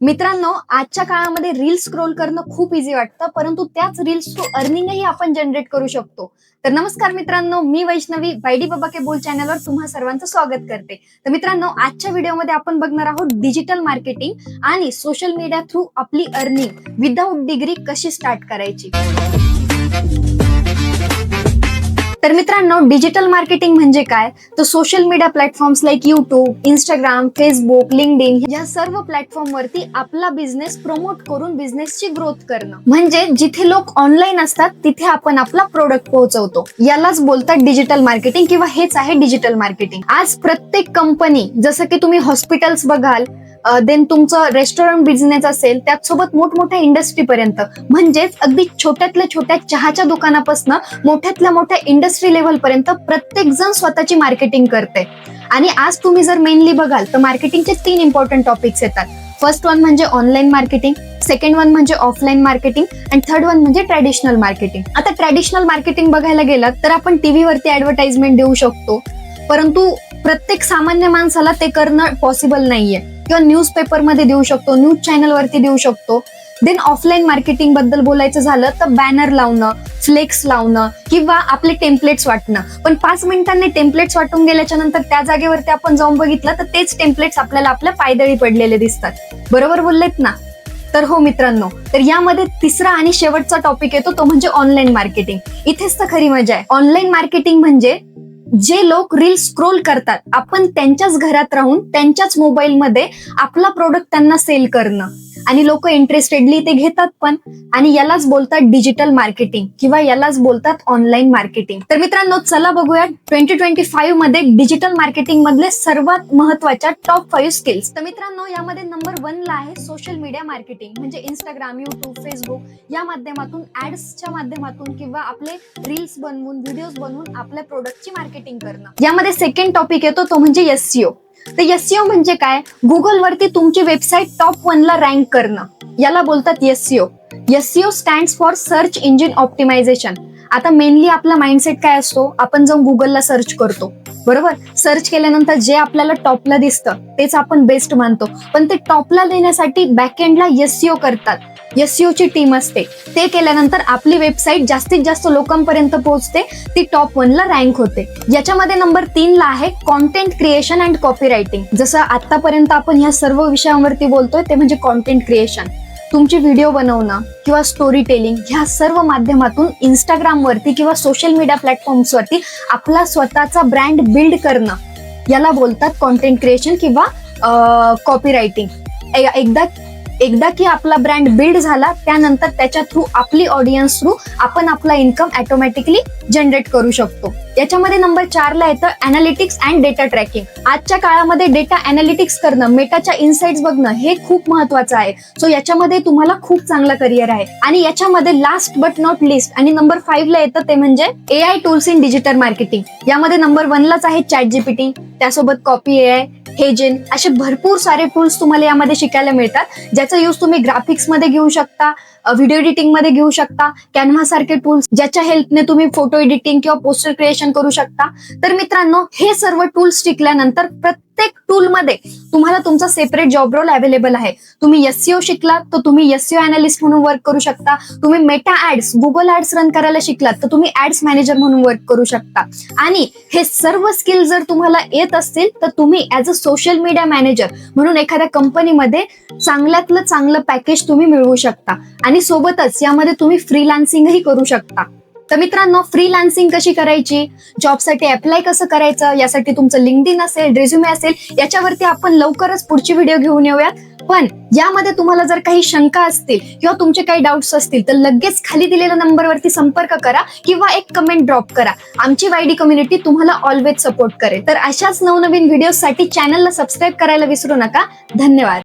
मित्रांनो आजच्या काळामध्ये रील्स स्क्रोल करणं खूप इझी वाटतं परंतु त्याच रील्स टू अर्निंगही आपण जनरेट करू शकतो. तर नमस्कार मित्रांनो मी वैष्णवी वायडी बाबा के बोल चॅनलवर तुम्हा सर्वांचं स्वागत करते. तर मित्रांनो आजच्या व्हिडिओमध्ये आपण बघणार आहोत डिजिटल मार्केटिंग आणि सोशल मीडिया थ्रू आपली अर्निंग विदाऊट डिग्री कशी स्टार्ट करायची? तर मित्रांनो डिजिटल मार्केटिंग म्हणजे काय? तर social media platforms like YouTube Instagram Facebook LinkedIn या सर्व प्लॅटफॉर्म वरती आपला बिझनेस प्रमोट करून बिझनेसची ग्रोथ करणं. म्हणजे जिथे लोक ऑनलाईन असतात तिथे आपण आपला प्रोडक्ट पोहोचवतो. यालाच बोलतात डिजिटल मार्केटिंग किंवा हेच आहे डिजिटल मार्केटिंग आज प्रत्येक कंपनी जसं की तुम्ही हॉस्पिटल्स बघाल देन तुमचं रेस्टॉरंट बिझनेस असेल त्याचसोबत मोठमोठ्या इंडस्ट्री पर्यंत. म्हणजेच अगदी छोट्यातल्या छोट्या चहाच्या दुकानापासून मोठ्यातल्या मोठ्या इंडस्ट्री लेवल पर्यंत प्रत्येक जण स्वतःची मार्केटिंग करते. आणि आज तुम्ही जर मेनली बघाल तर मार्केटिंगचे तीन इम्पॉर्टंट टॉपिक्स येतात. फर्स्ट वन म्हणजे ऑनलाईन मार्केटिंग सेकंड वन म्हणजे ऑफलाईन मार्केटिंग आणि थर्ड वन म्हणजे ट्रॅडिशनल मार्केटिंग आता ट्रॅडिशनल मार्केटिंग बघायला गेलात तर आपण टीव्हीवरती ऍडव्हर्टाइजमेंट देऊ शकतो. परंतु प्रत्येक सामान्य माणसाला ते करणं पॉसिबल नाहीये. किंवा न्यूज पेपरमध्ये देऊ शकतो न्यूज चॅनलवरती देऊ शकतो. देन ऑफलाईन मार्केटिंगबद्दल बोलायचं झालं तर बॅनर लावणं फ्लेक्स लावणं किंवा आपले टेम्पलेट्स वाटणं. पण पाच मिनिटांनी टेम्पलेट्स वाटून गेल्याच्यानंतर त्या जागेवरती आपण जाऊन बघितलं तर तेच टेम्पलेट्स आपल्याला आपल्या पायदळी पडलेले दिसतात. बरोबर बोललेत ना? तर हो मित्रांनो तर यामध्ये तिसरा आणि शेवटचा टॉपिक येतो तो म्हणजे ऑनलाईन मार्केटिंग इथेच तर खरी मजा आहे. ऑनलाईन मार्केटिंग म्हणजे जे लोक रील स्क्रोल करतात आपण त्यांच्याच घरात राहून त्यांच्याच मोबाईलमध्ये आपला प्रोडक्ट त्यांना सेल करणं. आणि लोक इंटरेस्टेडली ते घेतात पण. आणि यालाच बोलतात डिजिटल मार्केटिंग किंवा यालाच बोलतात ऑनलाईन मार्केटिंग तर मित्रांनो चला बघूया ट्वेंटी ट्वेंटी फाईव्हमध्ये डिजिटल मार्केटिंग मधले सर्वात महत्त्वाच्या टॉप फाईव्ह स्किल्स तर मित्रांनो यामध्ये नंबर वन ला आहे सोशल मीडिया मार्केटिंग म्हणजे इंस्टाग्राम युट्यूब फेसबुक या माध्यमातून ऍड्सच्या माध्यमातून किंवा आपले रील्स बनवून व्हिडिओज बनवून आपल्या प्रोडक्टची मार्केटिंग करणं. यामध्ये सेकंड टॉपिक येतो तो म्हणजे एससीओ तर एससीओ म्हणजे काय? गुगलवरती तुमची वेबसाईट टॉप वनला रँक करणं. याला बोलतात SEO SEO stand for search engine optimization आता मेनली आपला माइंडसेट काय असतो? आपण जाऊन गुगलला सर्च करतो. बरोबर? सर्च केल्यानंतर जे आपल्याला टॉपला दिसतं तेच आपण बेस्ट मानतो. पण ते टॉपला देण्यासाठी बॅकएंडला एससीओ करतात. एससीओ ची टीम असते. ते केल्यानंतर आपली वेबसाईट जास्तीत जास्त लोकांपर्यंत पोहोचते. ती टॉप वन ला रँक होते. याच्यामध्ये नंबर तीन ला आहे content creation and copywriting जसं आतापर्यंत आपण या सर्व विषयांवरती बोलतोय ते म्हणजे कॉन्टेंट क्रिएशन तुमची व्हिडिओ बनवणं किंवा स्टोरी टेलिंग ह्या सर्व माध्यमातून इंस्टाग्रामवरती किंवा सोशल मीडिया प्लॅटफॉर्म्सवरती आपला स्वतःचा ब्रँड बिल्ड करणं. याला बोलतात कॉन्टेंट क्रिएशन किंवा कॉपी रायटिंग एकदा एकदा की आपला ब्रँड बिल्ड झाला त्यानंतर त्याच्या थ्रू आपली ऑडियन्स थ्रू आपण आपला इन्कम ऑटोमॅटिकली जनरेट करू शकतो. याच्यामध्ये नंबर चारला येतं अनालिटिक्स अँड डेटा ट्रॅकिंग आजच्या काळामध्ये डेटा अनालिटिक्स करणं मेटाच्या इन्साइट्स बघणं हे खूप महत्वाचं आहे. सो याच्यामध्ये तुम्हाला खूप चांगला करिअर आहे. आणि याच्यामध्ये लास्ट बट नॉट लिस्ट आणि नंबर फाईव्हला येतं ते म्हणजे A I tools in digital marketing यामध्ये नंबर वनलाच आहे चॅट जीपीटी त्यासोबत कॉपी ए हेजेन असे भरपूर सारे टूल्स तुम्हाला यामध्ये शिकायला मिळतात. ज्याचा यूज तुम्ही ग्राफिक्समध्ये घेऊ शकता व्हिडिओ एडिटिंगमध्ये घेऊ शकता कॅनव्हा सारखे टूल्स ज्याच्या हेल्पने तुम्ही फोटो एडिटिंग किंवा पोस्टर क्रिएशन करू शकता. तर मित्रांनो हे सर्व टूल्स शिकल्यानंतर प्रत्येक टूल मध्ये तुम्हाला तुमचा सेपरेट जॉब रोल अवेलेबल आहे. तुम्ही एससीओ शिकलात तर तुम्ही एससीओ अनालिस्ट म्हणून वर्क करू शकता. तुम्ही Meta ads Google ads run करायला शिकलात तर तुम्ही ऍड्स मॅनेजर म्हणून वर्क करू शकता. आणि हे सर्व स्किल जर तुम्हाला येत असतील तर तुम्ही as a social media manager म्हणून एखाद्या कंपनीमध्ये चांगल्यातलं चांगलं पॅकेज तुम्ही मिळवू शकता. आणि सोबतच यामध्ये तुम्ही फ्रीलान्सिंगही करू शकता. तर मित्रांनो फ्रीलान्सिंग कशी करायची? जॉबसाठी अप्लाय कसं करायचं? यासाठी तुमचं लिंकडिन असेल रेझ्युमे असेल याच्यावरती आपण लवकरच पुढची व्हिडिओ घेऊन येऊयात. पण यामध्ये तुम्हाला जर काही शंका असतील किंवा तुमचे काही डाऊट्स असतील तर लगेच खाली दिलेल्या नंबरवरती संपर्क करा किंवा एक कमेंट ड्रॉप करा. आमची वायडी कम्युनिटी तुम्हाला ऑलवेज सपोर्ट करेल. तर अशाच नवनवीन व्हिडिओसाठी चॅनलला सबस्क्राईब करायला विसरू नका. धन्यवाद.